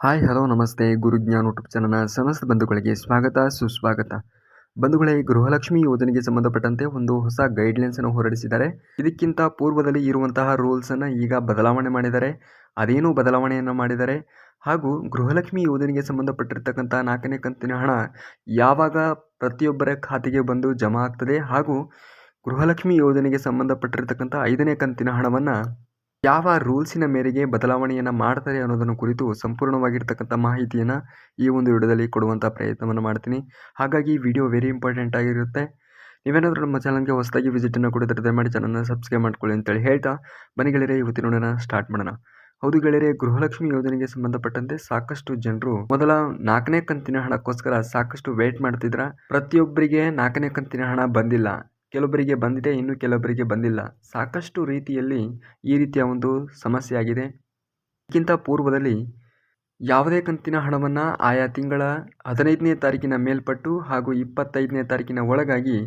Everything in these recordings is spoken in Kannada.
ಹಾಯ್, ಹಲೋ, ನಮಸ್ತೆ. ಗುರುಜ್ಞಾನ್ ಯೂಟ್ಯೂಬ್ ಚಾನಲ್ನ ಸಮಸ್ತ ಬಂಧುಗಳಿಗೆ ಸ್ವಾಗತ, ಸುಸ್ವಾಗತ. ಬಂಧುಗಳೇ, ಗೃಹಲಕ್ಷ್ಮಿ ಯೋಜನೆಗೆ ಸಂಬಂಧಪಟ್ಟಂತೆ ಒಂದು ಹೊಸ ಗೈಡ್ಲೈನ್ಸನ್ನು ಹೊರಡಿಸಿದ್ದಾರೆ. ಇದಕ್ಕಿಂತ ಪೂರ್ವದಲ್ಲಿ ಇರುವಂತಹ ರೂಲ್ಸನ್ನು ಈಗ ಬದಲಾವಣೆ ಮಾಡಿದ್ದಾರೆ. ಅದೇನು ಬದಲಾವಣೆಯನ್ನು ಮಾಡಿದ್ದಾರೆ. ಹಾಗೂ ಗೃಹಲಕ್ಷ್ಮಿ ಯೋಜನೆಗೆ ಸಂಬಂಧಪಟ್ಟಿರ್ತಕ್ಕಂಥ ನಾಲ್ಕನೇ ಕಂತಿನ ಹಣ ಯಾವಾಗ ಪ್ರತಿಯೊಬ್ಬರ ಖಾತೆಗೆ ಬಂದು ಜಮಾ ಆಗ್ತದೆ ಹಾಗೂ ಗೃಹಲಕ್ಷ್ಮಿ ಯೋಜನೆಗೆ ಸಂಬಂಧಪಟ್ಟಿರ್ತಕ್ಕಂಥ ಐದನೇ ಕಂತಿನ ಹಣವನ್ನು ಯಾವ ರೂಲ್ಸಿನ ಮೇರೆಗೆ ಬದಲಾವಣೆಯನ್ನು ಮಾಡ್ತಾರೆ ಅನ್ನೋದನ್ನು ಕುರಿತು ಸಂಪೂರ್ಣವಾಗಿರ್ತಕ್ಕಂಥ ಮಾಹಿತಿಯನ್ನು ಈ ಒಂದು ವಿಡಿಯೋದಲ್ಲಿ ಕೊಡುವಂಥ ಪ್ರಯತ್ನವನ್ನು ಮಾಡ್ತೀನಿ. ಹಾಗಾಗಿ ವಿಡಿಯೋ ವೆರಿ ಇಂಪಾರ್ಟೆಂಟ್ ಆಗಿರುತ್ತೆ. ನೀವೇನಾದರೂ ನಮ್ಮ ಚಾನಲ್ಗೆ ಹೊಸದಾಗಿ ವಿಸಿಟನ್ನು ಕೊಡಿದ್ರೆ ದಯಮಾಡಿ ಚಾನಲ್ನ ಸಬ್ಸ್ಕ್ರೈಬ್ ಮಾಡ್ಕೊಳ್ಳಿ ಅಂತೇಳಿ ಹೇಳ್ತಾ ಬನ್ನಿ ಗೆಳೆಯರೇ, ಇವತ್ತಿನ ನೋಡೋಣ ಸ್ಟಾರ್ಟ್ ಮಾಡೋಣ. ಹೌದು ಗೆಳೆಯರೇ, ಗೃಹಲಕ್ಷ್ಮಿ ಯೋಜನೆಗೆ ಸಂಬಂಧಪಟ್ಟಂತೆ ಸಾಕಷ್ಟು ಜನರು ಮೊದಲ ನಾಲ್ಕನೇ ಕಂತಿನ ಹಣಕ್ಕೋಸ್ಕರ ಸಾಕಷ್ಟು ವೇಟ್ ಮಾಡ್ತಿದ್ರ. ಪ್ರತಿಯೊಬ್ಬರಿಗೆ ನಾಲ್ಕನೇ ಕಂತಿನ ಹಣ ಬಂದಿಲ್ಲ. ಕೆಲವೊಬ್ಬರಿಗೆ ಬಂದಿದೆ, ಇನ್ನು ಕೆಲವೊಬ್ಬರಿಗೆ ಬಂದಿಲ್ಲ. ಸಾಕಷ್ಟು ರೀತಿಯಲ್ಲಿ ಈ ರೀತಿಯ ಒಂದು ಸಮಸ್ಯೆ ಆಗಿದೆ ಇದಕ್ಕಿಂತ ಪೂರ್ವದಲ್ಲಿ ಯಾವುದೇ ಕಂತಿನ ಹಣವನ್ನು ಆಯಾ ತಿಂಗಳ ಹದಿನೈದನೇ ತಾರೀಕಿನ ಮೇಲ್ಪಟ್ಟು ಹಾಗೂ ಇಪ್ಪತ್ತೈದನೇ ತಾರೀಕಿನ ಒಳಗಾಗಿ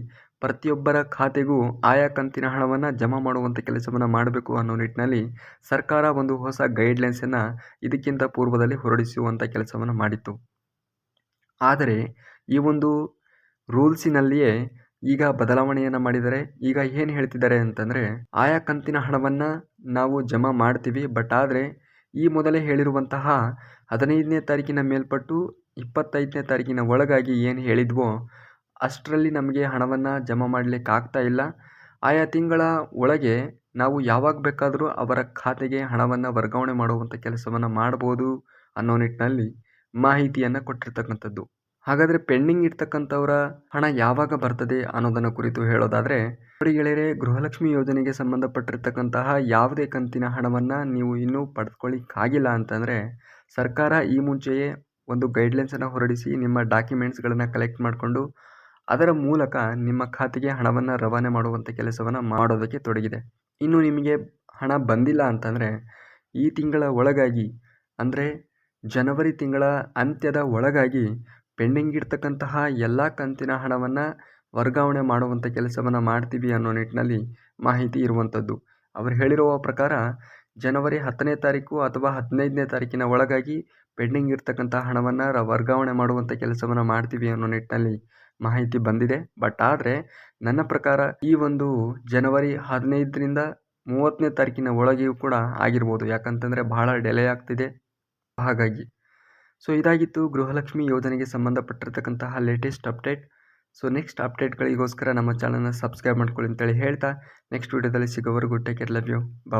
ಪ್ರತಿಯೊಬ್ಬರ ಖಾತೆಗೂ ಆಯಾ ಕಂತಿನ ಹಣವನ್ನು ಜಮಾ ಮಾಡುವಂಥ ಕೆಲಸವನ್ನು ಮಾಡಬೇಕು ಅನ್ನೋ ನಿಟ್ಟಿನಲ್ಲಿ ಸರ್ಕಾರ ಒಂದು ಹೊಸ ಗೈಡ್ಲೈನ್ಸನ್ನು ಇದಕ್ಕಿಂತ ಪೂರ್ವದಲ್ಲಿ ಹೊರಡಿಸುವಂಥ ಕೆಲಸವನ್ನು ಮಾಡಿತ್ತು. ಆದರೆ ಈ ಒಂದು ರೂಲ್ಸಿನಲ್ಲಿಯೇ ಈಗ ಬದಲಾವಣೆಯನ್ನು ಮಾಡಿದ್ದಾರೆ ಈಗ ಏನು ಹೇಳ್ತಿದ್ದಾರೆ ಅಂತಂದರೆ, ಆಯಾ ಕಂತಿನ ಹಣವನ್ನು ನಾವು ಜಮಾ ಮಾಡ್ತೀವಿ, ಬಟ್ ಆದರೆ ಈ ಮೊದಲೇ ಹೇಳಿರುವಂತಹ ಹದಿನೈದನೇ ತಾರೀಕಿನ ಮೇಲ್ಪಟ್ಟು ಇಪ್ಪತ್ತೈದನೇ ತಾರೀಕಿನ ಒಳಗಾಗಿ ಏನು ಹೇಳಿದ್ವೋ, ಅಷ್ಟರಲ್ಲಿ ನಮಗೆ ಹಣವನ್ನು ಜಮಾ ಮಾಡಲಿಕ್ಕೆ ಆಗ್ತಾ ಇಲ್ಲ. ಆಯಾ ತಿಂಗಳ ಒಳಗೆ ನಾವು ಯಾವಾಗ ಬೇಕಾದರೂ ಅವರ ಖಾತೆಗೆ ಹಣವನ್ನು ವರ್ಗಾವಣೆ ಮಾಡುವಂಥ ಕೆಲಸವನ್ನು ಮಾಡ್ಬೋದು ಅನ್ನೋ ನಿಟ್ಟಿನಲ್ಲಿ ಮಾಹಿತಿಯನ್ನು ಕೊಟ್ಟಿರ್ತಕ್ಕಂಥದ್ದು. ಹಾಗಾದರೆ ಪೆಂಡಿಂಗ್ ಇರ್ತಕ್ಕಂಥವರ ಹಣ ಯಾವಾಗ ಬರ್ತದೆ ಅನ್ನೋದನ್ನ ಕುರಿತು ಹೇಳೋದಾದರೆ, ನೋಡಿ ಗೆಳೆಯರೆ, ಗೃಹಲಕ್ಷ್ಮಿ ಯೋಜನೆಗೆ ಸಂಬಂಧಪಟ್ಟಿರ್ತಕ್ಕಂತಹ ಯಾವುದೇ ಕಂತಿನ ಹಣವನ್ನು ನೀವು ಇನ್ನೂ ಪಡೆದುಕೊಳ್ಳಿಕ್ಕಾಗಿಲ್ಲ ಅಂತಂದರೆ, ಸರ್ಕಾರ ಈ ಮುಂಚೆಯೇ ಒಂದು ಗೈಡ್ಲೈನ್ಸನ್ನು ಹೊರಡಿಸಿ ನಿಮ್ಮ ಡಾಕ್ಯುಮೆಂಟ್ಸ್ಗಳನ್ನು ಕಲೆಕ್ಟ್ ಮಾಡಿಕೊಂಡು, ಅದರ ಮೂಲಕ ನಿಮ್ಮ ಖಾತೆಗೆ ಹಣವನ್ನು ರವಾನೆ ಮಾಡುವಂಥ ಕೆಲಸವನ್ನು ಮಾಡೋದಕ್ಕೆ ತೊಡಗಿದೆ. ಇನ್ನು ನಿಮಗೆ ಹಣ ಬಂದಿಲ್ಲ ಅಂತಂದರೆ, ಈ ತಿಂಗಳ ಒಳಗಾಗಿ, ಅಂದರೆ ಜನವರಿ ತಿಂಗಳ ಅಂತ್ಯದ ಒಳಗಾಗಿ ಪೆಂಡಿಂಗ್ ಇರ್ತಕ್ಕಂತಹ ಎಲ್ಲ ಕಂತಿನ ಹಣವನ್ನು ವರ್ಗಾವಣೆ ಮಾಡುವಂಥ ಕೆಲಸವನ್ನು ಮಾಡ್ತೀವಿ ಅನ್ನೋ ನಿಟ್ಟಿನಲ್ಲಿ ಮಾಹಿತಿ ಇರುವಂಥದ್ದು ಅವರು ಹೇಳಿರುವ ಪ್ರಕಾರ ಜನವರಿ ಹತ್ತನೇ ತಾರೀಕು ಅಥವಾ ಹದಿನೈದನೇ ತಾರೀಕಿನ ಒಳಗಾಗಿ ಪೆಂಡಿಂಗ್ ಇರ್ತಕ್ಕಂಥ ಹಣವನ್ನು ವರ್ಗಾವಣೆ ಮಾಡುವಂಥ ಕೆಲಸವನ್ನು ಮಾಡ್ತೀವಿ ಅನ್ನೋ ನಿಟ್ಟಿನಲ್ಲಿ ಮಾಹಿತಿ ಬಂದಿದೆ. ಬಟ್ ಆದರೆ ನನ್ನ ಪ್ರಕಾರ ಈ ಒಂದು ಜನವರಿ ಹದಿನೈದರಿಂದ ಮೂವತ್ತನೇ ತಾರೀಕಿನ ಒಳಗೆಯೂ ಕೂಡ ಆಗಿರ್ಬೋದು. ಯಾಕಂತಂದರೆ ಬಹಳ ಡೆಲೆ ಆಗ್ತಿದೆ. ಹಾಗಾಗಿ ಸೊ ಇದಾಗಿತ್ತು ಗೃಹಲಕ್ಷ್ಮಿ ಯೋಜನೆಗೆ ಸಂಬಂಧಪಟ್ಟಿರತಕ್ಕಂತಹ ಲೇಟೆಸ್ಟ್ ಅಪ್ಡೇಟ್ ಸೊ ನೆಕ್ಸ್ಟ್ ಅಪ್ಡೇಟ್ಗಳಿಗೋಸ್ಕರ ನಮ್ಮ ಚಾನಲ್ನ ಸಬ್ಸ್ಕ್ರೈಬ್ ಮಾಡ್ಕೊಳ್ಳಿ ಅಂತೇಳಿ ಹೇಳ್ತಾ ನೆಕ್ಸ್ಟ್ ವೀಡಿಯೋದಲ್ಲಿ ಸಿಗೋವರೆಗೂ take care love you Baba